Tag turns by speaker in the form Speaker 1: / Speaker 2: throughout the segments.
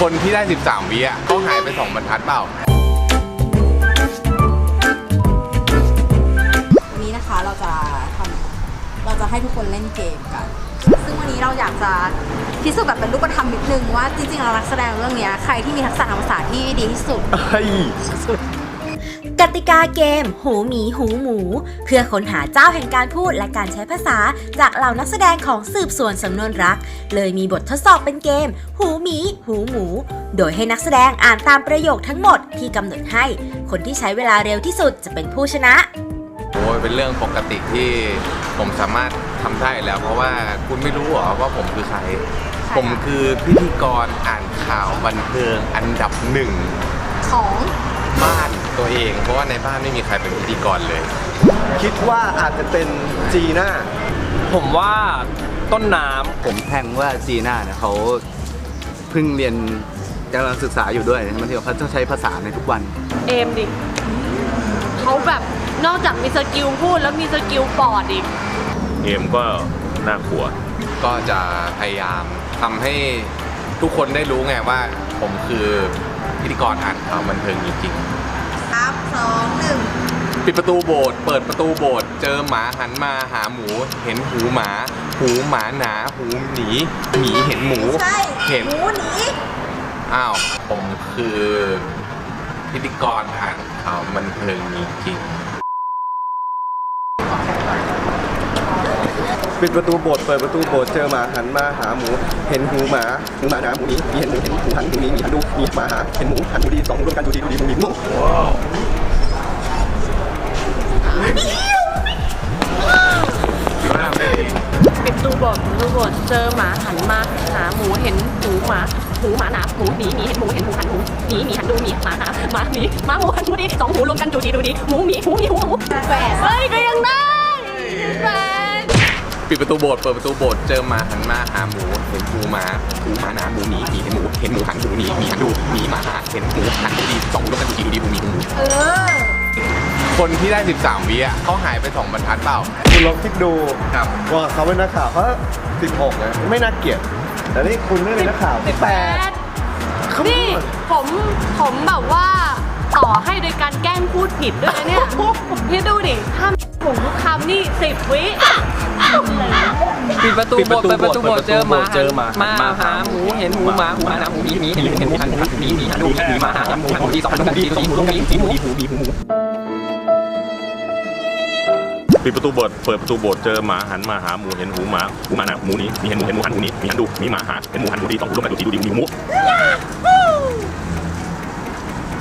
Speaker 1: คนที่ได้ 13 วิอะเขาหายไป 2 บรรทัดเปล่า
Speaker 2: วันนี้นะคะเราจะทำเราจะให้ทุกคนเล่นเกมกัน ซึ่งวันนี้เราอยากจะพิสูจน์แบบเป็นรูปธรรมนิดนึงว่าจริงๆเรานักแสดงเรื่องเนี้ยใครที่มีทักษะทางภาษาที่ดีที่สุด
Speaker 3: กติกาเกม หูหมีหูหมู เพื่อค้นหาเจ้าแห่งการพูดและการใช้ภาษาจากเหล่านักแสดงของสืบสวนสำนวนรัก เลยมีบททดสอบเป็นเกม หูหมี หูหมู โดยให้นักแสดงอ่านตามประโยคทั้งหมดที่กำหนดให้ คนที่ใช้เวลาเร็วที่สุดจะเป็นผู้ชนะ
Speaker 1: โอ้ยเป็นเรื่องปกติที่ผมสามารถทำได้แล้ว เพราะว่าคุณไม่รู้เหรอว่าผมคือใคร ผมคือพิธีกรอ่านข่าวบันเทิงอันดับหนึ่ง
Speaker 2: ของ
Speaker 1: บ้าน ตัวเอง เพราะว่าในบ้านไม่มีใครเป็นพิธีกรเลย
Speaker 4: คิดว่าอาจจะเป็นจีน่า
Speaker 5: ผมว่าต้นน้
Speaker 6: ผมแทงว่าจีน่าเนี่ยเขาเพิ่งเรียนกำลังศึกษาอยู่ด้วยมันที่เขาต้องใช้ภาษาในทุกวัน
Speaker 7: เอมดิเขาแบบนอกจากมีสกิลพูดแล้วมีสกิลปอดอีก
Speaker 8: เกมก็น่ากลัว
Speaker 1: ก็จะพยายามทำให้ทุกคนได้รู้ไงว่า ผมคือพิธีกรอ่านข่าวบันเทิงจริง
Speaker 2: สาม สองหนึ่ง
Speaker 1: ๆปิดประตูโบสถ์เปิดประตูโบสถ์เจอหมาหันมาหาหมู เห็นหูหมา หูหมาหนา หูหนีหมีเห็นหมู
Speaker 2: ใช่
Speaker 1: เห็น
Speaker 2: หมูหนี
Speaker 1: อ้าว ผมคือพิธีกรอ่านข่าวบันเทิงจริง
Speaker 4: ปิดประตูโบสถ์เปิดประตูโบสถ์เจอหมาหันมาหาหมู เห็นหูหมาหูหมาหนาหมูนี้มีเห็นหมูเห็นหูหันหมูนี้มีหันดูมีหมาหาเห็นหมูหันหมูดีสองรวมกันดูดีดูดีหมูดีหมู
Speaker 7: ปิดตูบทตูบทเจอหมาหันมาหาหมูเห็นหูหมาหูหมาหนาหมูหนีหมีเห็นหมูเห็นหมูหันหมูหนีหมีหันดูหมีหมาหาหมาหนีหมาหมูหันหมูดีสองหูรวมกันดูดีดูดีหมูหมีหมูหมีหมูหมูแฝดเฮ้ยก็ยังได้แฝด
Speaker 1: ปิดประตูโบสถ์เปิดประตูโบสถ์เจอหมาหันมาหาหมูเห็นหูหมาหูหมาหนาหมูหนีหมีเห็นหมูเห็นหมูหันหมูหนีหมีหันดูหมีหมาหาเห็นหมูหันหมูดีสองหูรวมกันดูดีดูดีหมูหมีหมู
Speaker 2: เออ
Speaker 1: คนที่ได้ 13วิอะเขาหายไป2บรรทัดเปล่า
Speaker 4: คุณลองคิดดู
Speaker 1: ครับ
Speaker 4: ว่าเขาเป็นนักข่าวเขาสิบหกนะไม่น่าเกลียดแต่นี่คุณไม่เป็นนักข่าวแปด
Speaker 7: นี่ผมผมแบบว่าต่อให้โดยการแกล้งพูดผิดด้วยนะเนี่ยพี่ดูดิถ้า ผมทุกคำนี่สิบวิำ
Speaker 5: ปิดประตูโบสถ์เปิดประตูโบสถ์เจอหมาเจอหมามาหาหมูเห็นหมูหมาหูหมาหนาหมูหมีหมีเห็นเห็นหมูหันหันหมีหมีหันดูหมีหมาหาหมูหันหมูดีสองคนกันดีดีหมูดีหมูดีหมูดีหมู
Speaker 8: ปิดประตูโบสถ์เปิดประตูโบสถ์เจอหมาหันมาหาหมูเห็นหูหมาหูหมาหนาหมูหนี้มีเห็นหมูเห็นหมูหันหมูหนี้มีหันดูมีหมาหาเห็นหมูหันหมูดีสองหูรวมกันดูดีดูดีหมูหมู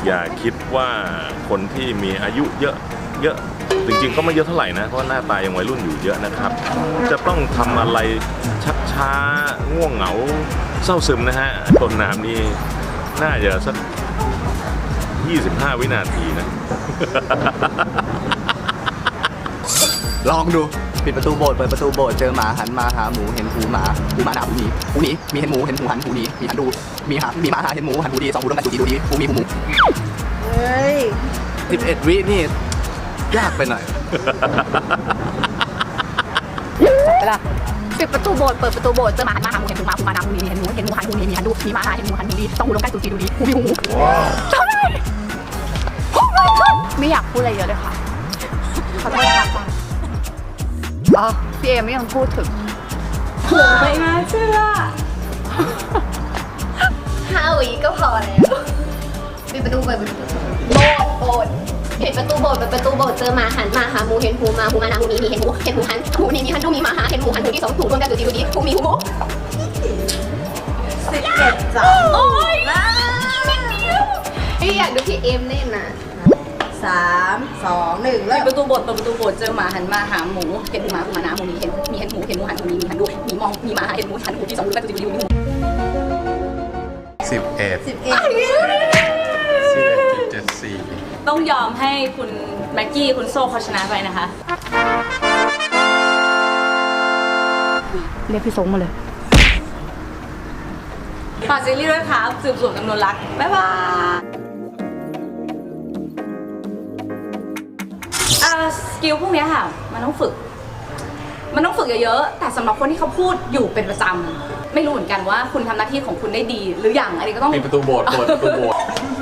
Speaker 8: อย่าคิดว่าคนที่มีอายุเยอะเยอะ จริงๆก็ไม่เยอะเท่าไหร่นะ เพราะว่าหน้าตายังวัยรุ่นอยู่เยอะนะครับ จะต้องทำอะไรชักช้าง่วงเหงาเศร้าซึมนะฮะต้นน้ำนี่น่าจะสัก 25 วินาทีนะ
Speaker 6: ลองดูปิดประตูโบสถ์เปิดประตูโบสถ์เจอหมาหันมาหาหมูเห็นหูหมาหูหมาหนาหูหนีหูหนีมีเห็นหมูเห็นหมูหันหูหนีมีหันดูมีหามีหมาหาเห็นหมูหันหูดีสองหูรวมกันดูดีดูดีหูมีหูหมู
Speaker 2: เฮ้ย
Speaker 6: สิบเอ็ดวินี่ ยากไปหน่อย
Speaker 7: ปิดประตูโบสถ์เปิดประตูโบสถ์เจอหมาหันมาหาหมูเห็นหมูหมาหมูมาหนาหมูหมีเห็นหมูเห็นหมูหันหมูหมีมีหันดูมีหมาหาเห็นหมูหันหมูดีสองหูรวมกันดูดีดูดีหูมีหูหมูทำไมไม่อยากพูดอะไรเยอะเลยค่ะขอโทษค่ะอ๋อพี่เอไม่ยังพูดถึง
Speaker 2: ไม่น่าเชื่อ
Speaker 9: ห้าวิก็พอแล้วปิดประตูเปิดประตูโบสถ์โบสถ์ ปิดประตูโบสถ์เปิดประตูโบสถ์เจอมาหันมาหาหมูเห็นหูมาหูมาหนาหูมีมีเห็นหูเห็นหูหันหูนี่มีหันดูมีมาหาเห็นหูหันหูที่สองหูรวมกันดูดีดูดีหูมีหู
Speaker 2: สิบเอ็ดจ้ะ
Speaker 9: โอ้ยพี่อยากดูพี่เอ็มเล่นน่ะ
Speaker 2: สามสองหนึ่งเริ่ม
Speaker 7: ประตูโบสถ์เปิดประตูโบสถ์เจอหมาหันมาหาหมูเห็นหมูมาหมูมาหนาหมูมีเห็นมีเห็นหมูเห็นหมูหันหมูมีมีหันดูมีมองมีหมาเห็นหมูหันหมูที่สองหูรวมกันดูดีดูดี
Speaker 2: สิบเอ็ด
Speaker 1: 11.74
Speaker 7: ต้องยอมให้คุณแม็กกี้คุณโซ่เขาชนะไปนะคะ เรียกพี่สงมาเลย ฝากซีรีส์ด้วยครับสืบสวนจำนวนรัก บ๊ายบายอ่าสกิลพวกเนี้ยค่ะ มันต้องฝึก มันต้องฝึกเยอะๆ แต่สำหรับคนที่เขาพูดอยู่เป็นประจำ
Speaker 10: ไม่รู้เหมือนกันว่าคุณทำหน้าที่ของคุณได้ดี หรือยังอันนี้ก็ต้อง
Speaker 1: ปิดประตูโบสถ์เปิดประตูโบสถ์